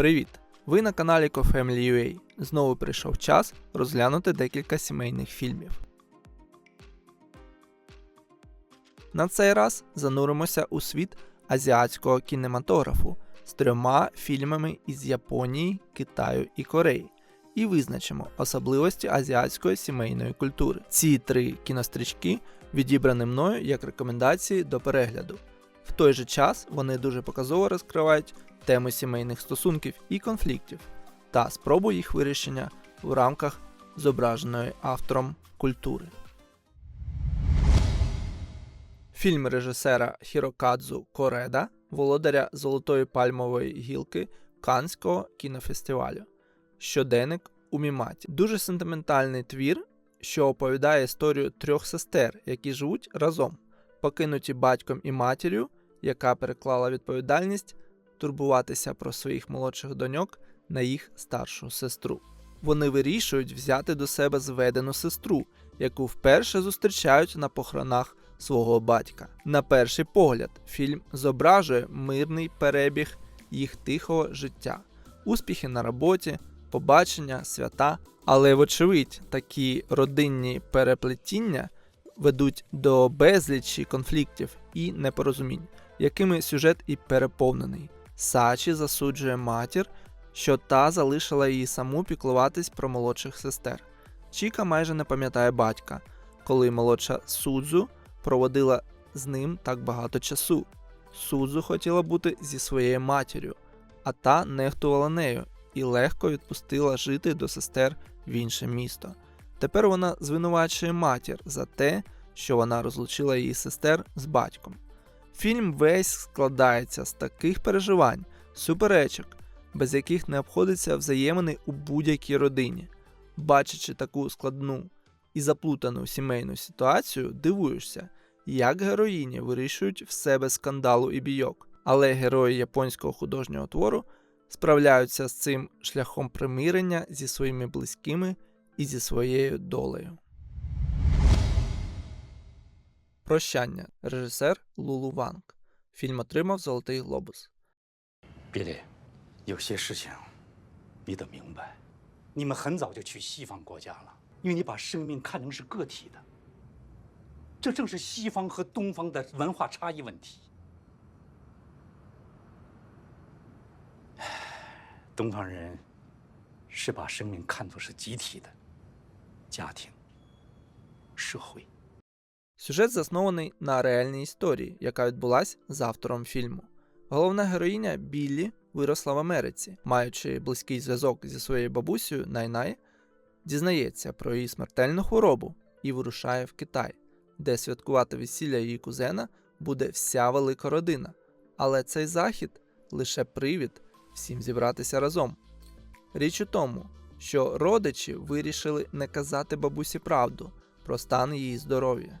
Привіт! Ви на каналі CoFamily.ua. Знову прийшов час розглянути декілька сімейних фільмів. На цей раз зануримося у світ азіатського кінематографу з трьома фільмами із Японії, Китаю і Кореї. І визначимо особливості азіатської сімейної культури. Ці три кінострічки відібрані мною як рекомендації до перегляду. В той же час вони дуже показово розкривають теми сімейних стосунків і конфліктів та спробу їх вирішення в рамках зображеної автором культури. Фільм режисера Хірокадзу Кореда, володаря Золотої пальмової гілки Канського кінофестивалю. Щоденник у Міматі. Дуже сентиментальний твір, що оповідає історію трьох сестер, які живуть разом, покинуті батьком і матір'ю, яка переклала відповідальність турбуватися про своїх молодших доньок на їх старшу сестру. Вони вирішують взяти до себе зведену сестру, яку вперше зустрічають на похоронах свого батька. На перший погляд, фільм зображує мирний перебіг їх тихого життя, успіхи на роботі, побачення, свята. Але, вочевидь, такі родинні переплетіння ведуть до безлічі конфліктів і непорозумінь, якими сюжет і переповнений. Сачі засуджує матір, що та залишила її саму піклуватись про молодших сестер. Чіка майже не пам'ятає батька, коли молодша Судзу проводила з ним так багато часу. Судзу хотіла бути зі своєю матір'ю, а та нехтувала нею і легко відпустила жити до сестер в інше місто. Тепер вона звинувачує матір за те, що вона розлучила її сестер з батьком. Фільм весь складається з таких переживань, суперечок, без яких не обходиться взаємини у будь-якій родині. Бачачи таку складну і заплутану сімейну ситуацію, дивуєшся, як героїні вирішують все без скандалу і бійок. Але герої японського художнього твору справляються з цим шляхом примирення зі своїми близькими і зі своєю долею. Прощання. Режисер Лулу Ванг. Фільм отримав Золотий глобус. 比利，有些事情你得明白，你们很早就去西方国家了，因为你把生命看成是个体的。这正是西方和东方的文化差异问题。唉东方人是把生命看作是集体的，家庭、社会。 Сюжет заснований на реальній історії, яка відбулась з автором фільму. Головна героїня Біллі виросла в Америці, маючи близький зв'язок зі своєю бабусею Найнай, дізнається про її смертельну хворобу і вирушає в Китай, де святкувати весілля її кузена буде вся велика родина. Але цей захід лише привід всім зібратися разом. Річ у тому, що родичі вирішили не казати бабусі правду про стан її здоров'я.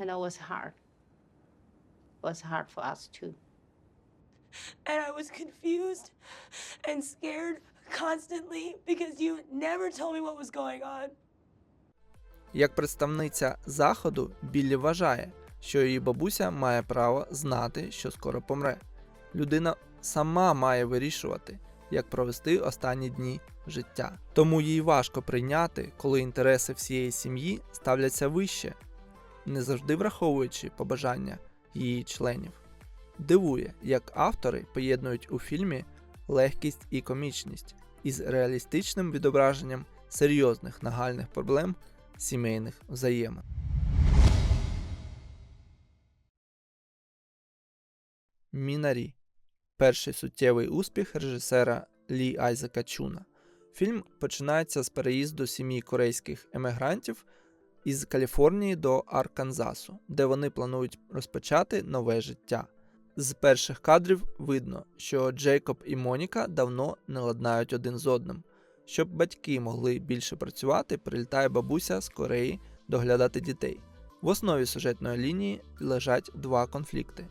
Know it was hard. It was hard for us too. And I was confused and scared constantly because you never told me what was going on. Як представниця заходу, Біллі вважає, що її бабуся має право знати, що скоро помре. Людина сама має вирішувати, як провести останні дні життя. Тому їй важко прийняти, коли інтереси всієї сім'ї ставляться вище, не завжди враховуючи побажання її членів. Дивує, як автори поєднують у фільмі легкість і комічність із реалістичним відображенням серйозних нагальних проблем сімейних взаємин. Мінарі перший суттєвий успіх режисера Лі Айзека Чуна. Фільм починається з переїзду сім'ї корейських емігрантів із Каліфорнії до Арканзасу, де вони планують розпочати нове життя. З перших кадрів видно, що Джейкоб і Моніка давно не ладнають один з одним. Щоб батьки могли більше працювати, прилітає бабуся з Кореї доглядати дітей. В основі сюжетної лінії лежать два конфлікти: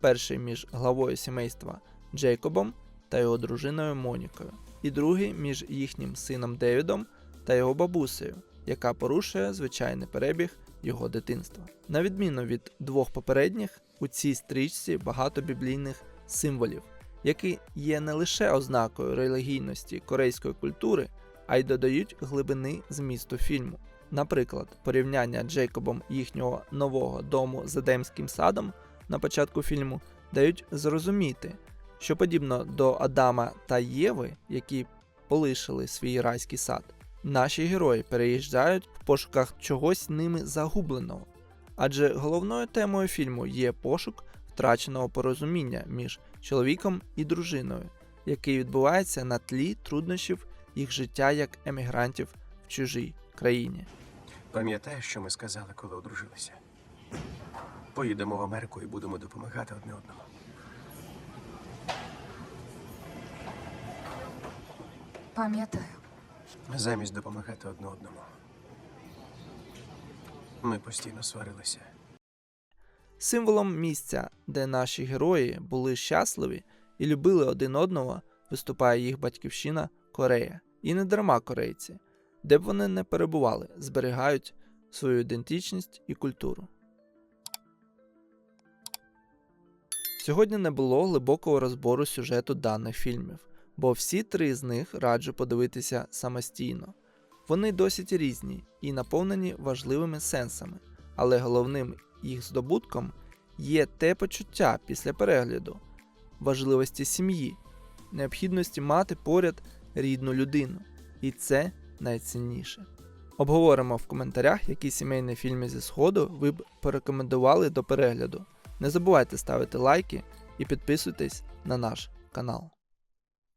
перший між главою сімейства Джейкобом та його дружиною Монікою, і другий між їхнім сином Девідом та його бабусею, яка порушує звичайний перебіг його дитинства. На відміну від двох попередніх, у цій стрічці багато біблійних символів, які є не лише ознакою релігійності корейської культури, а й додають глибини змісту фільму. Наприклад, порівняння Джейкобом їхнього нового дому з Едемським садом на початку фільму дають зрозуміти, що подібно до Адама та Єви, які полишили свій райський сад, наші герої переїжджають в пошуках чогось ними загубленого. Адже головною темою фільму є пошук втраченого порозуміння між чоловіком і дружиною, який відбувається на тлі труднощів їх життя як емігрантів в чужій країні. Пам'ятаєш, що ми сказали, коли одружилися? Поїдемо в Америку і будемо допомагати одне одному. Пам'ятаю. Замість допомагати одне одному. Ми постійно сварилися. Символом місця, де наші герої були щасливі і любили один одного, виступає їх батьківщина Корея. І не дарма корейці, де б вони не перебували, зберігають свою ідентичність і культуру. Сьогодні не було глибокого розбору сюжету даних фільмів, бо всі три з них раджу подивитися самостійно. Вони досить різні і наповнені важливими сенсами, але головним їх здобутком є те почуття після перегляду, важливості сім'ї, необхідності мати поряд рідну людину, і це найцінніше. Обговоримо в коментарях, які сімейні фільми зі Сходу ви б порекомендували до перегляду. Не забувайте ставити лайки і підписуйтесь на наш канал.